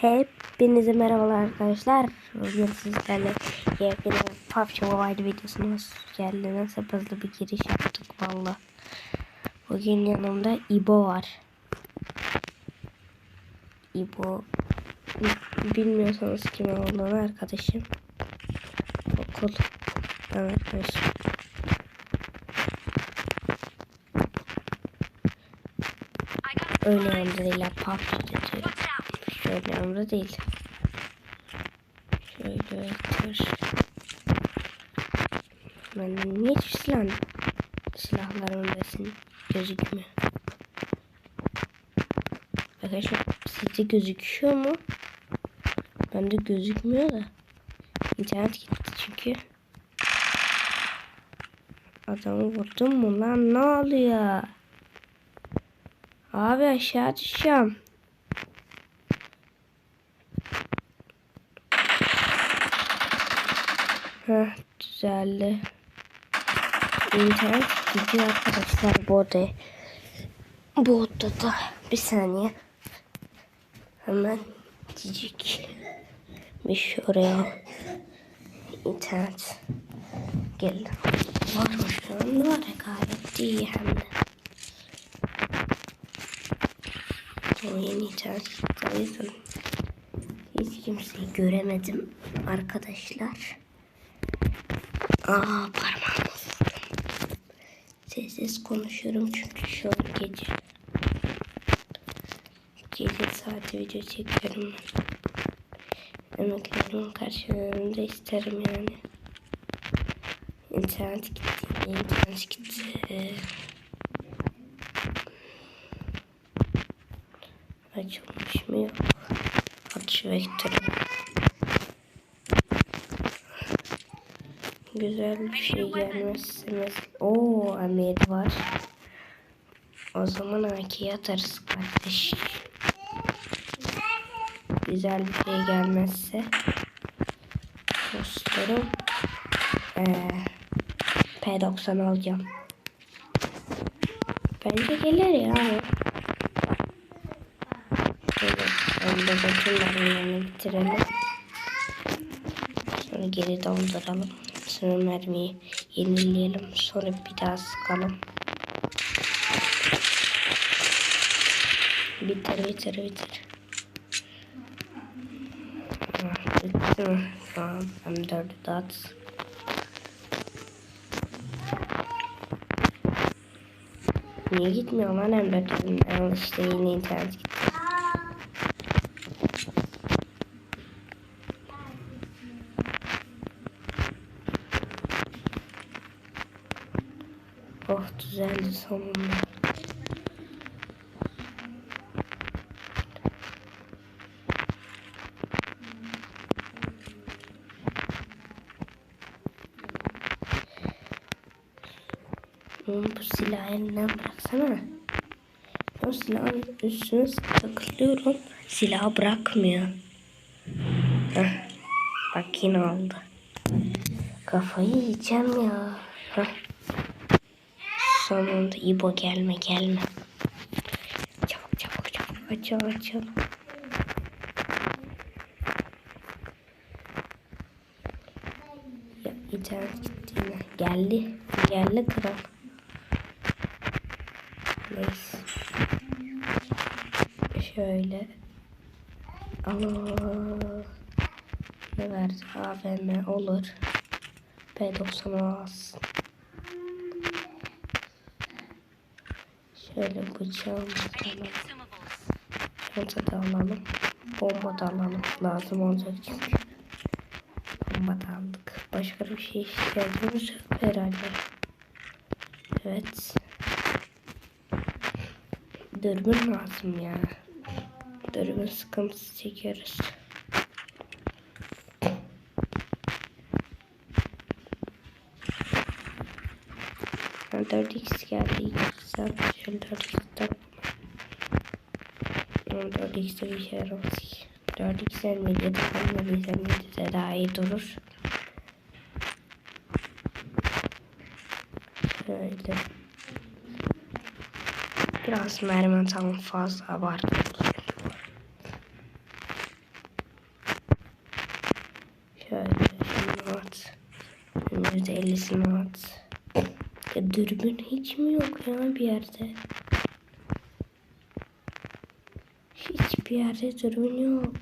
Hepinize merhabalar arkadaşlar. Bugün sizlerle yepyeni PUBG Mobile videosuna geldiniz. Hep hızlı bir giriş yaptık valla. Bugün yanımda İbo var. İbo bilmiyorsanız kim olduğunu arkadaşım. Okul. Arkadaşım. Öyle değil. PUBG'de diyorum. Şöyle yanımda değil. Şöyle dur. Ben niye hiç silah, silahlarımın resim gözükmüyor? Arkadaşlar sizce gözüküyor mu? Bende gözükmüyor da. İnternet gitti çünkü. Adamı vurdum mu lan ne oluyor? Abi aşağı düşeceğim. Düzeldi. İnternet gidiyor arkadaşlar bu odaya. Bu odada bir saniye. Hemen cicik bir şuraya internet gel. Var mı şu an? Var gayet iyi hem de. O yeni internet o yüzden hiç kimseyi göremedim arkadaşlar. Aa parmağım Sessiz konuşuyorum çünkü şu an gece. Gece saati video çekiyorum ben. Emeklerimin karşılığında isterim yani. İnternet gitti. internet gitti. Açılmış mı yok. Aç vektörüm. Güzel bir şey gelmezse mesela. Oo Amir var. O zaman AK'ye atarız kardeş. Güzel bir şey gelmezse. Dostlarım. Ee, P90 alacağım. Bence gelir ya. Şöyle önde bakımların yanını bitirelim. Sonra geri dolduralım. Sonra mermiyi yenileyelim. Sonra bir daha sıkalım. Bitir bitir bitir. Bitti mi? Tamam. M4'ü dağıt. Niye gitmiyor lan M4'ün? İşte yine internet gitti. Oh sonunda. Oğlum bu silahı elinden bıraksana. O silahın üstüne takılıyorum. Silahı bırakmıyor. Heh. Bak yine aldı. Kafayı yiyeceğim ya. Heh. Sonunda İbo gelme gelme. Çabuk çabuk çabuk açıl açıl. Ya internet gitti yine. Geldi. Geldi kral. Neyse. Şöyle. Allah. Ne verdi? AVM olur. P90 alsın. Şöyle bıçağımızı alalım. Çanta da alalım. Bomba da alalım. Lazım olacak çünkü. Bomba da aldık. Başka bir şey ihtiyacımız yok herhalde. Evet. Dürbün lazım ya. Dürbün sıkıntısı çekiyoruz. 4x geldi. 2x artı şöyle 4x'den 4x'de bir şeyler olsun. 4x'den medyada kalmadıysa medyada daha iyi durur. Şöyle. Biraz mermi tam fazla abartıldı. Şöyle. Şunu at. %50'sini at. Ya dürbün hiç mi yok ya bir yerde? Hiçbir yerde dürbün yok.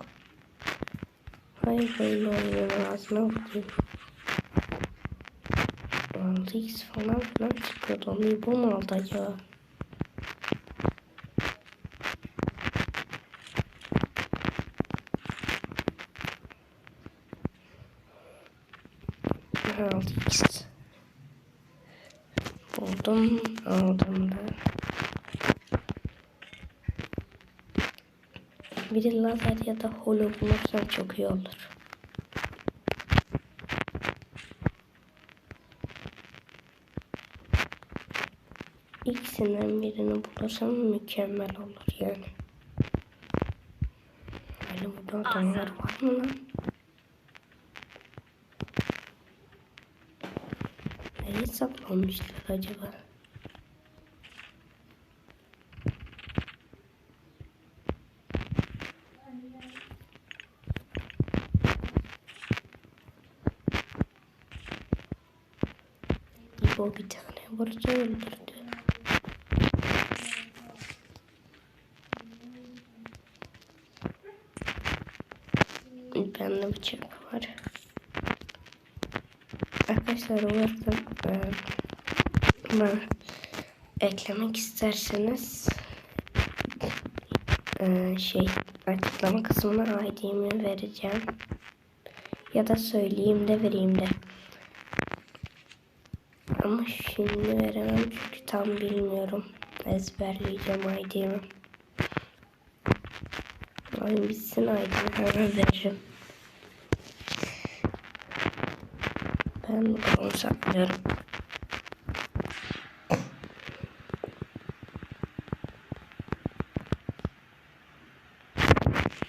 Hayır böyle oyunun ağzına vurayım. 6x falan filan çıkıyordu. Onu bu mu aldı acaba? Aldı X. Buldum. Aldım da. Bir de lazer ya da holo bulursam çok iyi olur. İkisinden birini bulursam mükemmel olur yani. Böyle burada adamlar var mı lan? Nereye saklanmışlar acaba? İbo bir tane vurdu öldürdü. Bende bıçak var. Arkadaşlar umarım e, bana eklemek isterseniz e, şey açıklama kısmına ID'mi vereceğim. Ya da söyleyeyim de vereyim de. Ama şimdi veremem çünkü tam bilmiyorum. Ezberleyeceğim ID'mi. Oyun bitsin ID'mi hemen veririm. Ben bunu saklıyorum.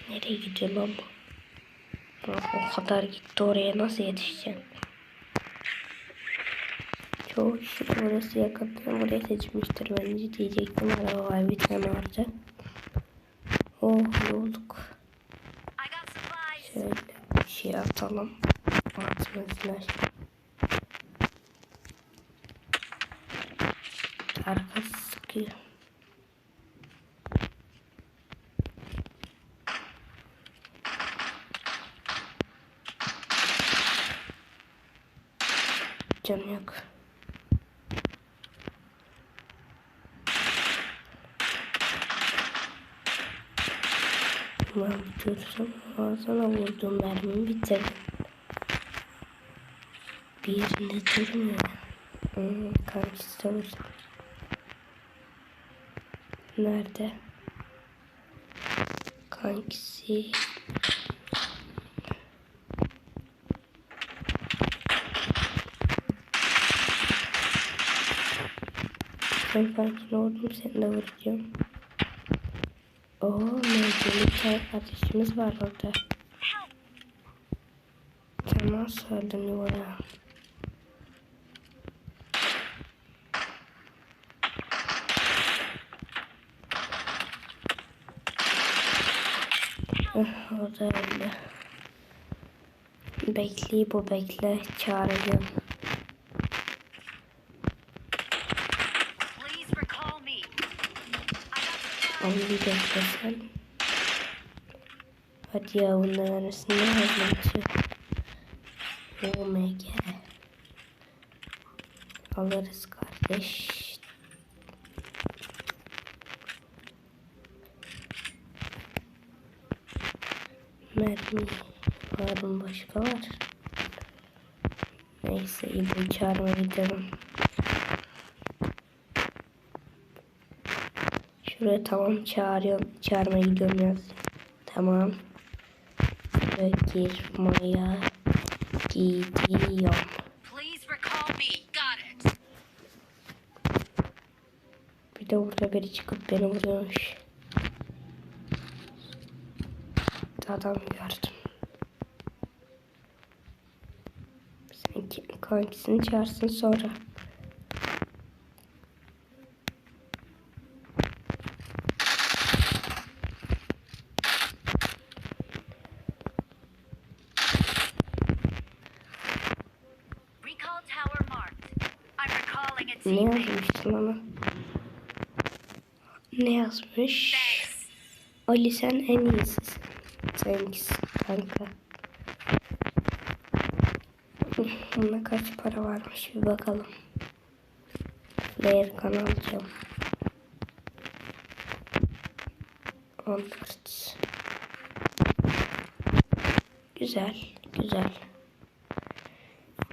Nereye gidiyor lan bu? O kadar gitti oraya nasıl yetişeceğim? Çoğu kişi orası yakından buraya seçmiştir bence diyecektim. Araba var bir tane vardı. Oh yolduk. Şöyle bir şey atalım. Atmasınlar. Arkası sıkıyor. Canı yok. Ben bitiyorsam ağzına vurdum mermimi bitirdim. Bir yerinde durmuyor. Hmm, de vurdu. Nerede? Kankisi. Ben kankine vurdum seni de vuracağım. Oo, mevculi bir tane var orada. Temas öldüm oraya. Eh, o da öldü. Bekleyip o bekle çağıracağım. Onu bir beklesen. Hadi ya bunların arasında hazırlatıyor. OMG. Alırız kardeş. Mermi var mı başka var. Neyse İbo'yu çağırmaya gidelim. Şuraya tamam çağırıyorum. Çağırmaya gidiyorum yaz. Tamam. Şuraya girmaya gidiyorum. Bir de burada biri çıkıp beni vuruyormuş. Adam gördüm. Sanki kankisini çağırsın sonra. Ne teammate. yazmıştı lan o? Ne yazmış? Ali sen en iyisisin. Seninkisi kanka. Bunda kaç para varmış bir bakalım. Player kanal alacağım. 14. Güzel, güzel.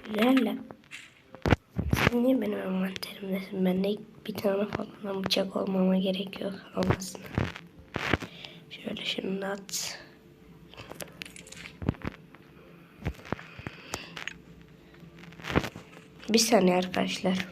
Güzel de. Sen niye benim envanterimdesin? Bende bir tane falan bıçak olmama gerek yok. Olmasın. Şöyle şunu at. Bir saniye arkadaşlar.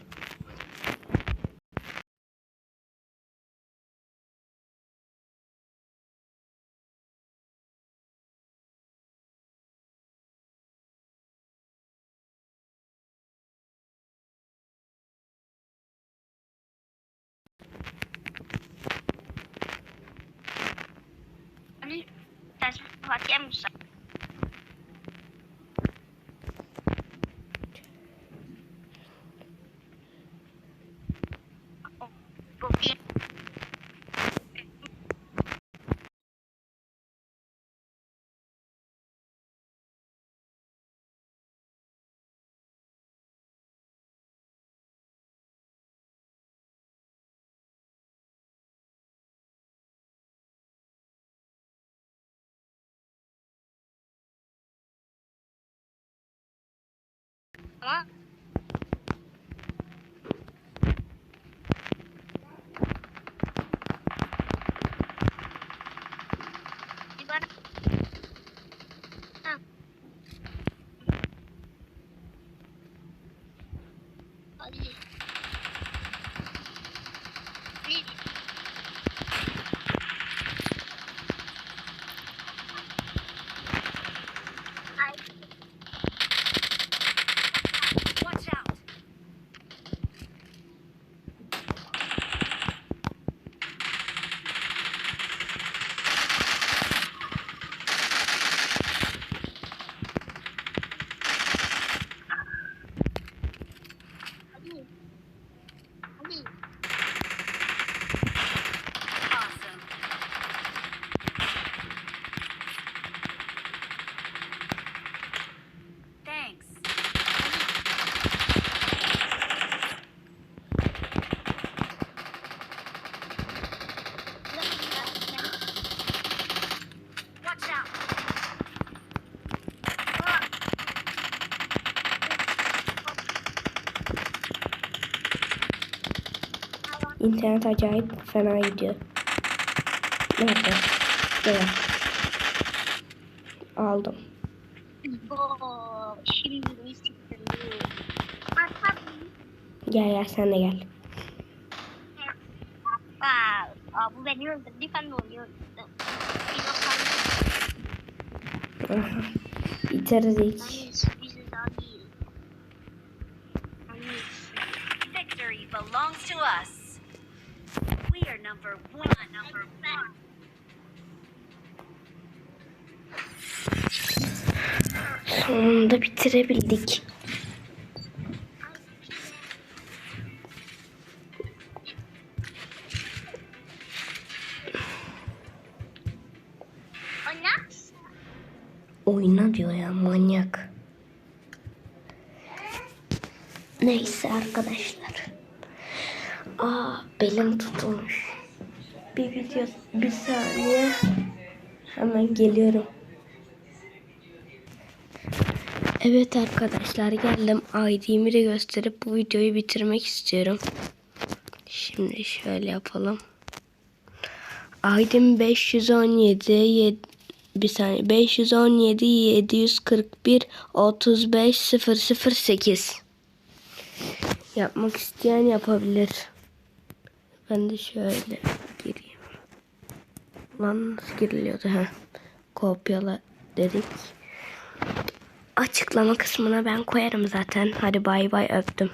Tes latihan bisa. Kopi. Ama Gimana? Nah. Ali. Ali. Ay. Watch out. Ali. Ali. Awesome. Thanks. Watch out. İnternet acayip fena gidiyor. Nerede? Evet. Aldım. Gel gel sen de gel. Uh, bu beni öldürdü, ben de onu bakalım. Number one. Number one. Sonunda bitirebildik. Oyna. Diyor ya manyak. Neyse arkadaşlar. Aa belim tutulmuş. Bir video bir saniye. Hemen geliyorum. Evet arkadaşlar geldim. ID'mi de gösterip bu videoyu bitirmek istiyorum. Şimdi şöyle yapalım. ID'm 517 yed- bir saniye 517 741 35 008 Yapmak isteyen yapabilir. Ben de şöyle. Lan giriliyordu ha? Kopyala dedik. Açıklama kısmına ben koyarım zaten. Hadi bay bay öptüm.